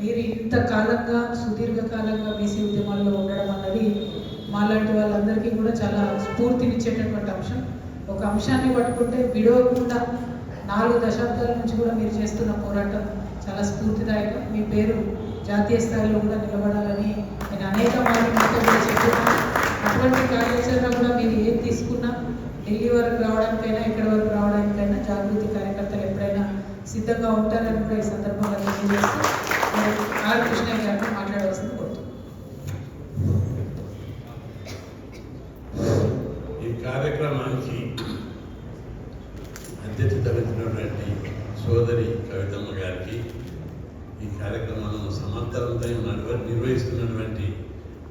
మీరు ఇంత కాలంగా సుదీర్ఘకాలంగా బీసీ ఉద్యమాల్లో ఉండడం అన్నది మాలాంటి వాళ్ళందరికీ కూడా చాలా స్ఫూర్తినిచ్చేటటువంటి అంశం. ఒక అంశాన్ని పట్టుకుంటే విడవకుండా నాలుగు దశాబ్దాల నుంచి కూడా మీరు చేస్తున్న పోరాటం చాలా స్ఫూర్తిదాయకం. మీ పేరు జాతీయ స్థాయిలో కూడా నిలబడాలని నేను అనేక మంది కూడా చెప్తున్నాను అటువంటి కార్యాచరణ కూడా మీరు ఏం తీసుకున్నా ఢిల్లీ వరకు రావడానికైనా ఇక్కడ వరకు రావడానికైనా జాగృతి కార్యకర్తలు ఎప్పుడైనా సిద్ధంగా ఉంటారని కూడా ఈ సందర్భంగా తెలియజేస్తూ మరి ఆర్ కృష్ణయ్య గారిని మాట్లాడవలసింది కోరుతున్నాను ఈ కార్యక్రమానికి అధ్యక్షత వహించినటువంటి సోదరి కవితమ్మ గారికి ఈ కార్యక్రమాలను సమర్థవంతంగా నిర్వహిస్తున్నటువంటి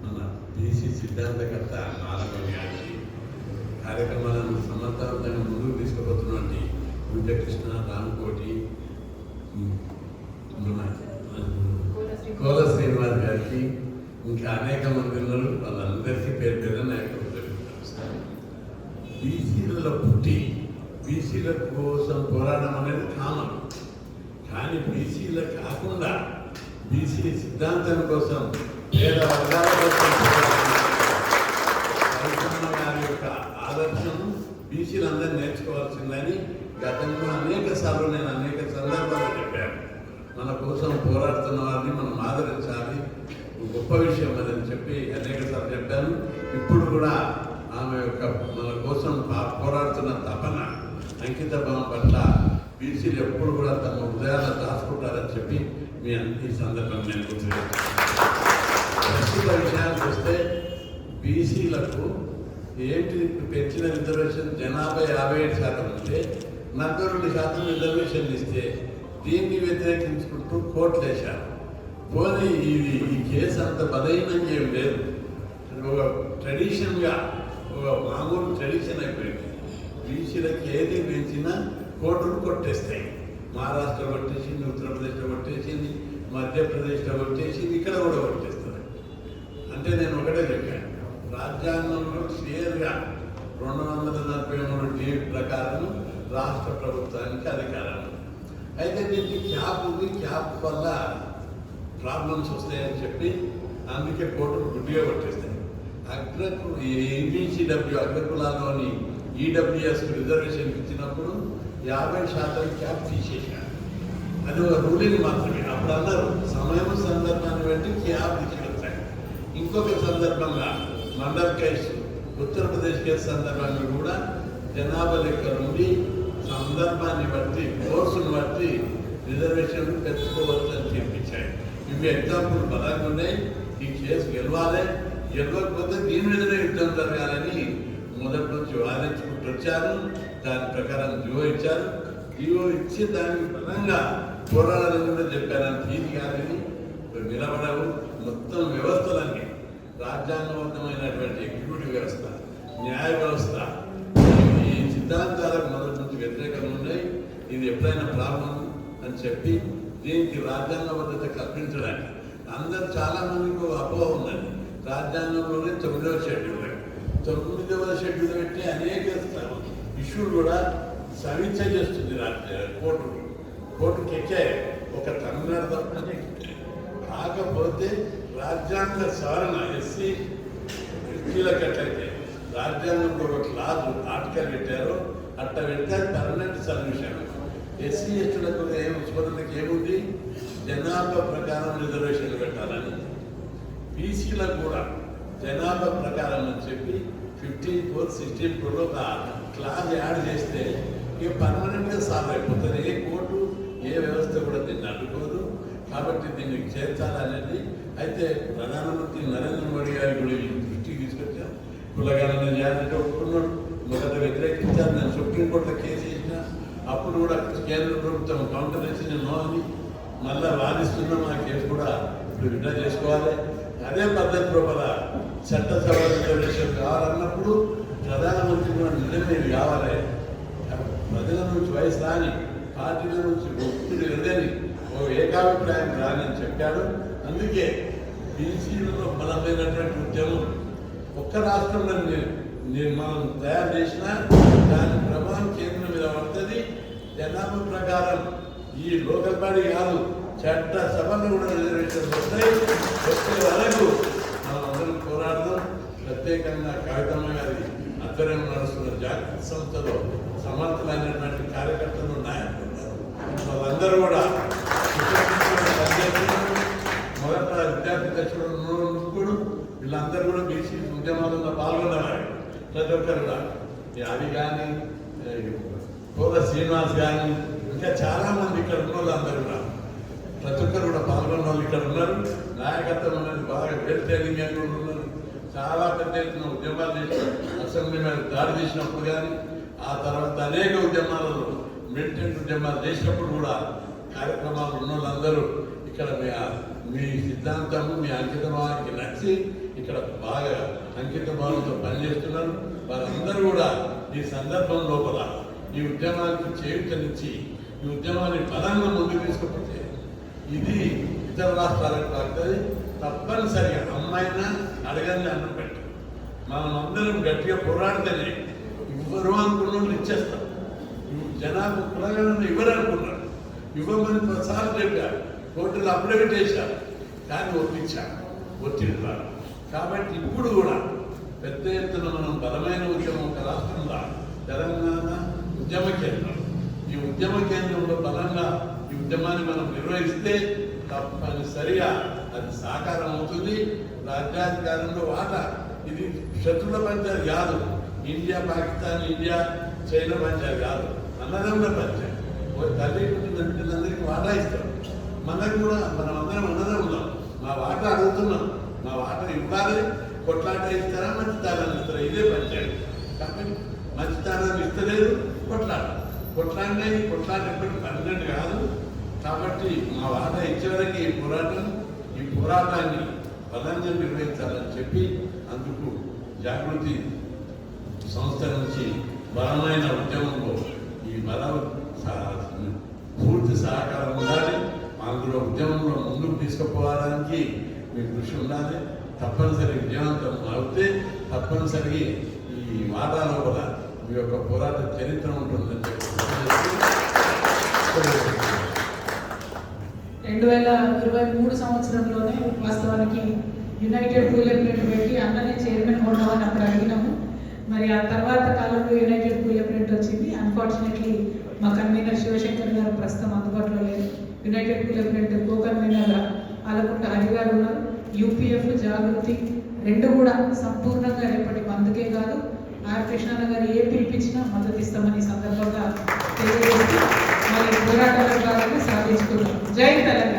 మన బీసీ సిద్ధాంతకర్త నారాయణ కార్యక్రమాలను సమర్థవంతంగా ముందుకు తీసుకుపోతున్నటువంటి విజయకృష్ణ రామకోటి మన కోల శ్రీనివాస్ గారికి ఇంకా అనేక మంది ఉన్నారు. వాళ్ళందరికీ పేరు పేరు నాయకులు బీసీలలో పుట్టి బీసీల కోసం పోరాటం అనేది కామన్. కానీ బీసీల కాకుండా బీసీ సిద్ధాంతం కోసం పేద వర్గాల కోసం పోరాటం రవిచంద్ర యొక్క ఆదర్శం బీసీలందరూ నేర్చుకోవాల్సిందని గతంలో అనేక సార్లు నేను అనేక సందర్భాలు చెప్పాను. మన కోసం పోరాడుతున్న వారిని మనం ఆదరించాలి. గొప్ప విషయం అదని చెప్పి అనేక సార్లు చెప్పాను. ఇప్పుడు కూడా ఆమె యొక్క మన కోసం పోరాడుతున్న తపన అంకిత భావం పట్ల బీసీలు ఎప్పుడు కూడా తమ హృదయాలను దాచుకుంటారని చెప్పి మీ ఈ సందర్భంగా నేను గుర్తు విషయానికి వస్తే బీసీలకు ఏంటి పెంచిన రిజర్వేషన్? జనాభా యాభై ఏడు శాతం ఉంటే నలభై రెండు శాతం రిజర్వేషన్ ఇస్తే దీన్ని వ్యతిరేకించుకుంటూ కోర్టులు వేశారు. పోనీ ఇది ఈ కేసు అంత బలహీనం ఏం లేదు. ఒక ట్రెడిషన్గా ఒక మామూలు ట్రెడిషన్ అయిపోయింది. బీసీలకు ఏది పెంచినా కోర్టులు కొట్టేస్తాయి. మహారాష్ట్ర పట్టేసింది ఉత్తరప్రదేశ్లో కొట్టేసింది మధ్యప్రదేశ్లో పట్టేసింది ఇక్కడ కూడా కొట్టేస్తుంది అంటే నేను ఒకటే చెప్పాను. రాజ్యాంగంలో క్లియర్గా రెండు వందల నలభై మూడు డి ప్రకారం రాష్ట్ర ప్రభుత్వానికి అధికారం అయితే దీనికి క్యాప్ ఉంది. క్యాప్ వల్ల ప్రాబ్లమ్స్ వస్తాయని చెప్పి అందుకే కోర్టులు గుడ్డిగా పట్టేస్తాయి. అగ్రకు ఈబీసీడబ్ల్యూ అగ్రకులాల్లోని ఈడబ్ల్యూఎస్ రిజర్వేషన్ ఇచ్చినప్పుడు యాభై శాతం క్యాప్ తీసేశారు. అది ఒక రూలింగ్ మాత్రమే. అప్పుడు అన్నారు సమయం సందర్భాన్ని బట్టి క్యాప్ తీసుకెళ్తాయి ఇంకొక సందర్భంగా మండల్ కేసు ఉత్తరప్రదేశ్ కేసు సందర్భాన్ని కూడా జనాభా లెక్క నుండి సందర్భాన్ని బట్టి కోర్సును బట్టి రిజర్వేషన్ పెంచుకోవచ్చు అని చెప్పించాయి. ఇవి ఎగ్జాంపుల్ బలంగా ఉన్నాయి. ఈ కేసు గెలవాలి. గెలవకపోతే దీని మీదనే యుద్ధం జరగాలని మొదటి నుంచి వాదించుకుంటూ వచ్చారు దాని ప్రకారం జీవో ఇచ్చారు. జీవో ఇచ్చి దానికి బలంగా పోరాడాలని కూడా చెప్పారని తీసి కానీ నిలబడవు. మొత్తం వ్యవస్థలన్నీ రాజ్యాంగబద్ధమైనటువంటి ఎగ్జిక్యూటివ్ వ్యవస్థ న్యాయ వ్యవస్థ ఈ సిద్ధాంతాలకు మొదటి నుంచి వ్యతిరేకంగా ఉన్నాయి. ఇది ఎప్పుడైనా ప్రాబ్లం అని చెప్పి దీనికి రాజ్యాంగబద్ధత కల్పించడానికి అందరు చాలా మందికి ఒక అపోహ ఉందండి రాజ్యాంగంలోనే తొమ్మిదవ షెడ్యూల్. తొమ్మిదవ షెడ్యూల్ పెట్టి అనేక ఇష్యూలు కూడా సమీక్ష చేస్తుంది రాజ్య కోర్టు. కోర్టుకి ఎక్కాయి ఒక తమిళనాడు తప్పని కాకపోతే రాజ్యాంగ సవరణ ఎస్సీ ఎస్టీలకట్లయితే రాజ్యాంగంలో ఒక క్లాజ్ ఆర్టికల్ పెట్టారు. అట్ట పెడితే పర్మనెంట్ సర్వీషన్ ఎస్సీ ఎస్టీలకు ఏం ఉత్పత్తులకు ఏముంది? జనాభా ప్రకారం రిజర్వేషన్లు పెట్టాలని. బీసీలకు కూడా జనాభా ప్రకారం అని చెప్పి ఫిఫ్టీన్ ఫోర్ సిక్స్టీన్ ఫోర్లో ఒక క్లాజ్ యాడ్ చేస్తే ఇక పర్మనెంట్గా సాల్వ్ అయిపోతుంది ఏ కోర్టు ఏ వ్యవస్థ కూడా దీన్ని అడ్డుకోదు. కాబట్టి దీన్ని చేర్చాలనేది అయితే ప్రధానమంత్రి నరేంద్ర మోడీ గారి కూడా దృష్టికి తీసుకొచ్చాం. కులగాలను చేయాలంటే ఒప్పుకున్నాడు. మొదట వ్యతిరేకించారు. నేను సుప్రీంకోర్టులో కేసు వేసిన అప్పుడు కూడా కేంద్ర ప్రభుత్వం కౌంటర్ వేసిన నో అని. మళ్ళా వాదిస్తున్నాం ఆ కేసు కూడా ఇప్పుడు విడ్డా చేసుకోవాలి. అదే పద్ధతి లోపల చట్టసభ రిజర్వేషన్ కావాలన్నప్పుడు ప్రధానమంత్రి కూడా నిర్ణయం కావాలి. ప్రజల నుంచి వయసు రాని పార్టీల నుంచి ఒత్తిడి లేదని ఓ ఏకాభిప్రాయం రాని చెప్పాడు. అందుకే బీసీలలో బలమైనటువంటి ఉద్యమం ఒక్క రాష్ట్రంలో మనం తయారు చేసినా దాని ప్రభావం కేంద్రం మీద పడుతుంది. జనాభా ప్రకారం ఈ లోకల్ బాడీ కాదు చట్ట సభలు కూడా రిజర్వేషన్ వస్తాయి వచ్చే వరకు మనం అందరం పోరాడదాం ప్రత్యేకంగా కవితమ్మ గారి ఆధ్వర్యం నడుస్తున్న జాగృతి సంస్థలో సమర్థులైనటువంటి కార్యకర్తలు నాయకులు వాళ్ళందరూ కూడా మొదట విద్యార్థి దశలో ఉన్నప్పుడు వీళ్ళందరూ కూడా బీసీ ఉద్యమాలలో పాల్గొన్నారు ప్రతి ఒక్కరు కూడా. అవి కానీ కోద శ్రీనివాస్ కానీ ఇంకా చాలామంది ఇక్కడ ఉన్న వాళ్ళందరూ కూడా. ప్రతి ఒక్కరు కూడా పాల్గొన్న వాళ్ళు ఇక్కడ ఉన్నారు. నాయకత్వం అనేది బాగా వెల్టేరింగ్ అని కూడా ఉన్నారు చాలా పెద్ద ఎత్తున ఉద్యమాలు చేసి అసెంబ్లీ మీద దాడి చేసినప్పుడు కానీ ఆ తర్వాత అనేక ఉద్యమాలలో మిలిటెంట్ ఉద్యమాలు చేసినప్పుడు కూడా కార్యక్రమాలు ఉన్న వాళ్ళందరూ ఇక్కడ మీ మీ సిద్ధాంతము మీ అంకిత భావానికి నచ్చి ఇక్కడ బాగా అంకిత భావంతో పనిచేస్తున్నారు. వారందరూ కూడా ఈ సందర్భం లోపల ఈ ఉద్యమానికి చేయుతనిచ్చి ఈ ఉద్యమాన్ని బలంగా ముందుకు తీసుకుపోతే ఇది ఇతర రాష్ట్రాలకు పడుతుంది తప్పనిసరిగా అమ్మాయినా అడగని అన్నం పెట్టు. మనం అందరం గట్టిగా పోరాడితేనే ఇవ్వరు అనుకున్న ఇచ్చేస్తాం జనాభా కులగలను ఇవ్వరు అనుకున్నారు. ఇవ్వమని ప్రసాద్ చెప్పారు కోర్టులు అప్డేట్ చేశారు. కానీ ఒప్పించారు. ఒత్తిడి ద్వారా కాబట్టి ఇప్పుడు కూడా పెద్ద ఎత్తున మనం బలమైన ఉద్యమం ఒక రాష్ట్రంలో తెలంగాణ ఉద్యమ కేంద్రం. ఈ ఉద్యమ కేంద్రంలో బలంగా ఈ ఉద్యమాన్ని మనం నిర్వహిస్తే తప్పనిసరిగా అది సాకారం అవుతుంది. రాజ్యాధికారంలో వాటా ఇది శత్రుల పంచాయతీ కాదు. India Pakistan India China panchayati కాదు. అన్నదమ్ముల పంచాయతీ తల్లి పిల్లలందరికీ వాటా ఇస్తాం. మనకు కూడా మనం అందరం అన్నదమ్ములం. మా వాటా అడుగుతున్నాం. మా వాటా ఇవ్వాలి. కొట్లాట ఇస్తారా మంచితనాన్ని ఇస్తారా? ఇదే పంచాయతీ కాబట్టి మంచితనాన్ని ఇస్తలేదు కొట్లాట. కొట్లాడినాయి కొట్లాట ఎప్పటికీ పన్నెండు కాదు. కాబట్టి మా వాద ఇచ్చేవరకు ఈ పోరాటం ఈ పోరాటాన్ని బలంగా నిర్వహించాలని చెప్పి అందుకు జాగృతి సంస్థ నుంచి బలమైన ఉద్యమంలో ఈ బల సహ- పూర్తి సహకారం ఉండాలి. అందులో ఉద్యమంలో ముందుకు తీసుకుపోవడానికి మీ కృషి ఉండాలి. తప్పనిసరి విజయవంతం అవుతే తప్పనిసరి ఈ వాటా లోపల మీ యొక్క పోరాట చరిత్ర ఉంటుందని చెప్పి రెండు వేల ఇరవై మూడు సంవత్సరంలోనే వాస్తవానికి యునైటెడ్ పూల్ ఎప్రెంట్ పెట్టి అన్ననే చైర్మన్ ఉండమని అప్పుడు అడిగినాము. మరి ఆ తర్వాత కాలంలో యునైటెడ్ పూల్ ఎప్రెంట్ వచ్చింది. అన్ఫార్చునేట్లీ మా కన్వీనర్ శివశంకర్ గారు ప్రస్తుతం అందుబాటులో లేదు United Phule front co convener Alakunta Hari గారు ఉన్నారు. యూపీఎఫ్ జాగృతి రెండు కూడా సంపూర్ణంగా రేపటి అందుకే కాదు. ఆర్ కృష్ణన్న గారు ఏ పిలిపించినా మద్దతు ఇస్తామని సందర్భంగా తెలియజేస్తూ మరి సాధించుకున్నాం జై తెలంగాణ.